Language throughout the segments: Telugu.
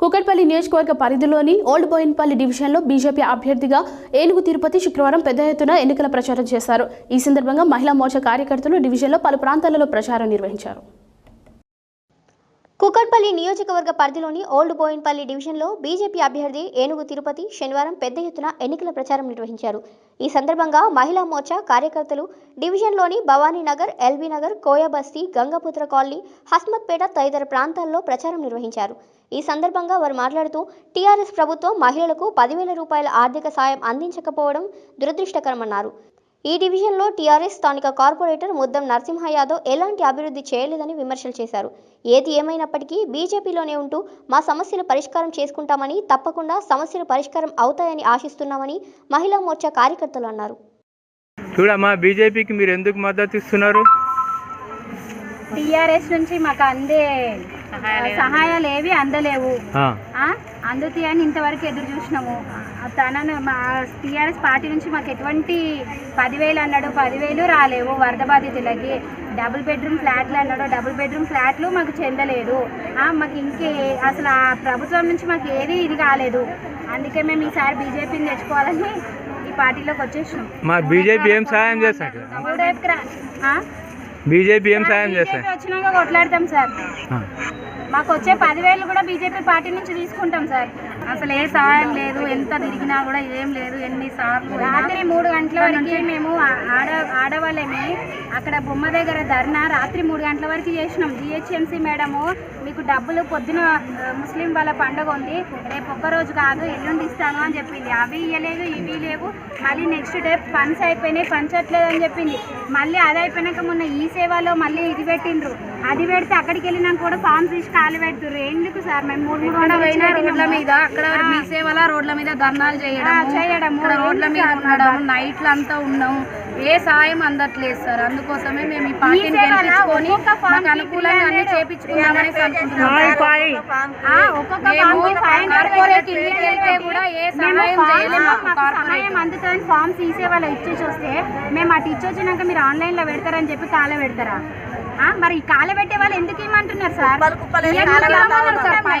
కుకట్పల్లి నియోజకవర్గ పరిధిలోని ఓల్డ్ బోయిన్పల్లి డివిజన్లో బీజేపీ అభ్యర్థిగా ఏనుగు తిరుపతి శుక్రవారం పెద్ద ఎత్తున ఎన్నికల ప్రచారం చేశారు. ఈ సందర్భంగా మహిళా మోర్చా కార్యకర్తలు డివిజన్లో పలు ప్రాంతాలలో ప్రచారం నిర్వహించారు. కుక్కట్పల్లి నియోజకవర్గ పరిధిలోని ఓల్డ్ బోయిన్పల్లి డివిజన్లో బీజేపీ అభ్యర్థి ఏనుగు తిరుపతి శనివారం పెద్ద ఎత్తున ఎన్నికల ప్రచారం నిర్వహించారు. ఈ సందర్భంగా మహిళా మోర్చా కార్యకర్తలు డివిజన్లోని భవానీనగర్ ఎల్బీ నగర్ కోయబస్తీ గంగపుత్ర కాలనీ హస్మత్పేట తదితర ప్రాంతాల్లో ప్రచారం నిర్వహించారు. ఈ సందర్భంగా వారు మాట్లాడుతూ టీఆర్ఎస్ ప్రభుత్వం మహిళలకు పదివేల రూపాయల ఆర్థిక సాయం అందించకపోవడం దురదృష్టకరమన్నారు. ఈ డివిజన్లో టీఆర్ఎస్ స్థానిక కార్పొరేటర్ ముద్దం నరసింహ యాదవ్ ఎలాంటి అభివృద్ధి చేయలేదని విమర్శలు చేశారు. ఏది ఏమైనప్పటికీ బీజేపీలోనే ఉంటూ మా సమస్యలు పరిష్కారం చేసుకుంటామని తప్పకుండా సమస్యలు పరిష్కారం అవుతాయని ఆశిస్తున్నామని మహిళా మోర్చా కార్యకర్తలు అన్నారు. చూడమ్మా బీజేపీకి మీరు ఎందుకు మద్దతు ఇస్తున్నారు? టీఆర్ఎస్ నుంచి మాకు అందే సహాయాలు ఏవి అందలేవు. ఆ? అందుతాయని ఇంతవరకు ఎదురు చూసినాము. ఆ తనను మా టీఆర్ఎస్ పార్టీ నుంచి మాకు ఎటువంటి పదివేలు అన్నాడు పదివేలు రాలేవు వరద బాధితులకి. డబుల్ బెడ్రూమ్ ఫ్లాట్లు అన్నాడు డబుల్ బెడ్రూమ్ ఫ్లాట్లు మాకు చెందలేదు. ఆ, మాకు ఇంకే అసలు ఆ ప్రభుత్వం నుంచి మాకు ఏది ఇది కాలేదు. అందుకే మేము ఈసారి బీజేపీని తెచ్చుకోవాలని ఈ పార్టీలోకి వచ్చేసినాం. మా బీజేపీ ఏం సహాయం చేస్తాడు? బీజేపీ ఏం సహాయం బీజేపీ చేస్తాడు వచ్చినాక కొట్లాడతాం సార్. మాకు వచ్చే పదివేలు కూడా బీజేపీ పార్టీ నుంచి తీసుకుంటాం సార్. అసలు ఏ సహాయం లేదు ఎంత తిరిగినా కూడా ఏం లేదు ఎన్ని సార్లు రాత్రి మూడు గంటల వరకు మేము ఆడ ఆడవాళ్ళమే అక్కడ బొమ్మ దగ్గర ధర్నా రాత్రి మూడు గంటల వరకు చేసినాం. జిహెచ్ఎంసీ మేడము మీకు డబ్బులు పొద్దున ముస్లిం వాళ్ళ పండుగ ఉంది. రేపు ఒక్క రోజు కాదు ఎల్లుండి ఇస్తాను అని చెప్పింది. అవి ఇవ్వలేదు ఇవి లేవు. మళ్ళీ నెక్స్ట్ డే ఫండ్స్ అయిపోయినాయి పంచట్లేదు అని చెప్పింది. మళ్ళీ అది అయిపోయినాక మొన్న ఈ సేవలో మళ్ళీ ఇది పెట్టిండ్రు. అది పెడితే అక్కడికి వెళ్ళినాక కూడా ఫామ్ తీసి కాలు పెడుతుర్రు. ఎందుకు సార్? మేము మూడు రోడ్ల మీద. అక్కడ. మీ సేవల రోడ్ల మీద ధర్నాలు చేయడం చేయడము. ఇక్కడ రోడ్ల మీద ఉండడం నైట్లు అంతా ఉన్నాం ఏ సాయం అందట్లేదు సార్. అందుకోసమే మేము ఈ పార్టీని గెలిపించుకొని అనుకూలంగా అన్ని చేపించుకున్నామని అనుకుంటున్నాం ఒక్కొక్క కార్పొరేట్ కూడా ఏ సహాయం సహాయం అందుతుందని ఫామ్స్ తీసే వాళ్ళు ఇచ్చేసి వస్తే మేము అటు ఇచ్చి వచ్చినాక మీరు ఆన్లైన్లో పెడతారని చెప్పి కాల పెడతారా? ఆ, మరి ఈ కాల పెట్టే వాళ్ళు ఎందుకు ఇవ్వమంటున్నారు సార్?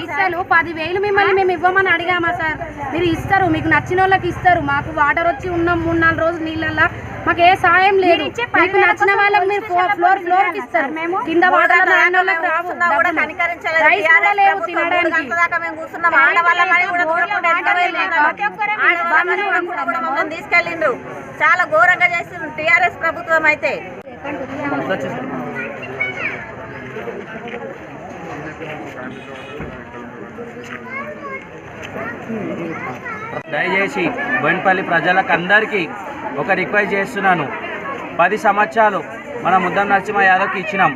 పైసలు పదివేలు మిమ్మల్ని మేము ఇవ్వమని అడిగామా సార్? మీరు ఇస్తారు మీకు నచ్చిన వాళ్ళకి ఇస్తారు. మాకు వాటర్ వచ్చి ఉన్నాం మూడు నాలుగు రోజులు నీళ్ళల్లో. మాకు ఏ సాయం లేదు. మీకు నచ్చిన వాళ్ళకి మీరు ఫ్లోర్ ఫ్లోర్ ఇస్తారు. కింద వాటర్ లేవు తినడానికి. మమ్మల్ని తీసుకెళ్ళిండ్రు. చాలా ఘోరంగా చేసిండ్రు. టీఆర్ఎస్ ప్రభుత్వం అయితే. దయచేసి బోయినపల్లి ప్రజలకు అందరికీ ఒక రిక్వెస్ట్ చేస్తున్నాను. పది సంవత్సరాలు మన ముద్దం నరసింహ యాదవ్కి ఇచ్చినాం.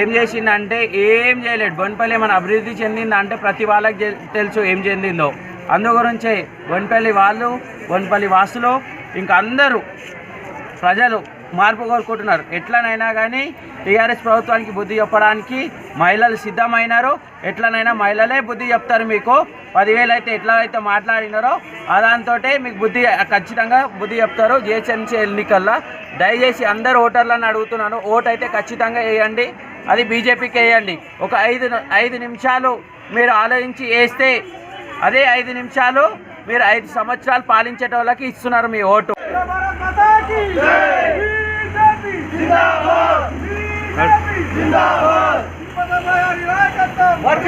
ఏం చేసిందంటే ఏం చేయలేదు. బొన్పల్లి మన అభివృద్ధి చెందిందంటే ప్రతి వాళ్ళకి తెలుసు ఏం చెందిందో. అందు గురించే బొన్పల్లి వాళ్ళు బొన్పల్లి వాసులు ఇంకా అందరూ ప్రజలు మార్పు కోరుకుంటున్నారు. ఎట్లనైనా కానీ టీఆర్ఎస్ ప్రభుత్వానికి బుద్ధి చెప్పడానికి మహిళలు సిద్ధమైనారు. ఎట్లనైనా మహిళలే బుద్ధి చెప్తారు మీకు. పదివేలు అయితే ఎట్లా అయితే మాట్లాడినారో దాంతో మీకు బుద్ధి ఖచ్చితంగా బుద్ధి చెప్తారు జిహెచ్ఎంసీ ఎన్నికల్లో. దయచేసి అందరు ఓటర్లను అడుగుతున్నాను. ఓటు అయితే ఖచ్చితంగా వేయండి. అది బీజేపీకి వేయండి. ఒక ఐదు ఐదు నిమిషాలు మీరు ఆలోచించి వేస్తే అదే ఐదు నిమిషాలు మీరు ఐదు సంవత్సరాలు పాలించేటోళ్ళకి ఇస్తున్నారు మీ ఓటు. ஜிந்தாபாத்!